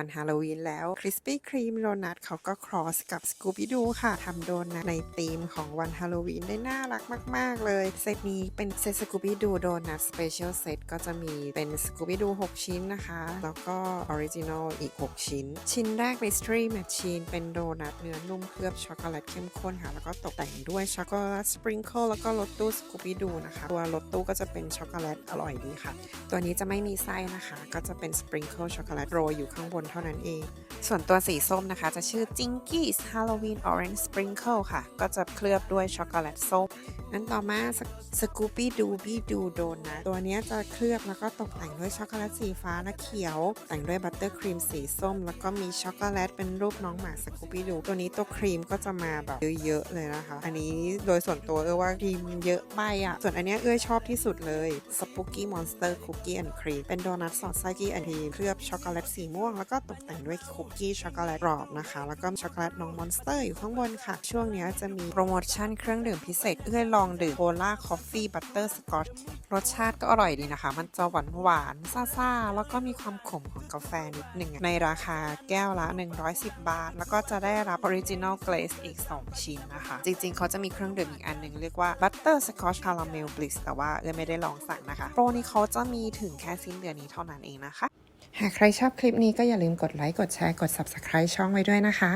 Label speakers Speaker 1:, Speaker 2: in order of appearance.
Speaker 1: วันฮาโลวีนแล้ว Krispy Kreme โดนัทเขาก็ครอสกับ Scooby Doo ค่ะทำโดนัทในธีมของวันฮาโลวีนได้น่ารักมาก ๆ เลย เซตนี้เป็นเซต Scooby Doo โดนัท Special Set ก็จะมีเป็น Scooby Doo 6ชิ้นนะคะ แล้วก็ Original อีก 6 ชิ้น ชิ้นแรก Mystery Machine เป็นโดนัทเนื้อนุ่มเคลือบช็อกโกแลตเข้มข้นค่ะ แล้วก็ตกแต่งด้วยช็อกโกแลตสปริงเกิลแล้วก็รสตู้ Scooby Doo นะคะ ตัวรสตู้ก็จะเป็นช็อกโกแลตอร่อยดีค่ะ ตัวนี้จะไม่มีไส้นะคะ ก็จะเป็นสปริงเกิลช็อกโกแลตโรยอยู่ข้างบนเท่านั้นเอง ส่วนตัวสีส้มนะคะ จะชื่อ Jinkies Halloween Orange Sprinkle ค่ะ ก็จะเคลือบด้วยช็อกโกแลตส้มนั้นต่อมาสกูปี้ดูบี้ดูโดนัทตัวนี้จะเคลือบแล้วก็ตกแต่งด้วยช็อกโกแลตสีฟ้าและเขียว แต่งด้วยบัตเตอร์ครีมสีส้ม แล้วก็มีช็อกโกแลตเป็นรูปน้องหมาสกูปี้ดูตัวนี้ตัวครีมก็จะมาแบบเยอะๆเลยนะคะ อันนี้โดยส่วนตัวเอ้ยว่าครีมเยอะไปอะ ส่วนอันนี้เอ้ยชอบที่สุดเลยสปูกี้มอนสเตอร์คุกกี้แอนด์ครีมเป็นโดนัทสอดไส้กี้แอนด์ครีมเคลือบช็อกโกแลตสีม่วงแล้วก็ตกแต่งด้วยคุกกี้ช็อกโกแลตกรอบนะคะ แล้วก็ช็อกโกแลตน้องมอนสเตอร์อยู่ข้างบนค่ะ ช่วงนี้จะมีโปรโมชั่นเครื่องดื่มพิเศษเอ้ยลองดื่มโคลาคอฟฟี่บัตเตอร์สกอตรสชาติก็อร่อยดีนะคะ มันจะหวานหวานๆซ่าๆ แล้วก็มีความขมของกาแฟนิดหนึ่งในราคาแก้วละ 110 บาท แล้วก็จะได้รับออริจินอลเกรสอีก 2 ชิ้นนะคะ จริงๆ เขาจะมีเครื่องดื่มอีกอันหนึ่งเรียกว่าบัตเตอร์สกอตคาราเมลบลิสแต่ว่าเอ้ยไม่ได้ลองสั่งนะคะ โปรนี้เขาจะมีถึงแค่สิ้นเดือนนี้เท่านั้นเองนะคะ หากใครชอบคลิปนี้ก็อย่าลืมกดไลค์ กดแชร์ กด Subscribe ช่องไว้ด้วยนะคะ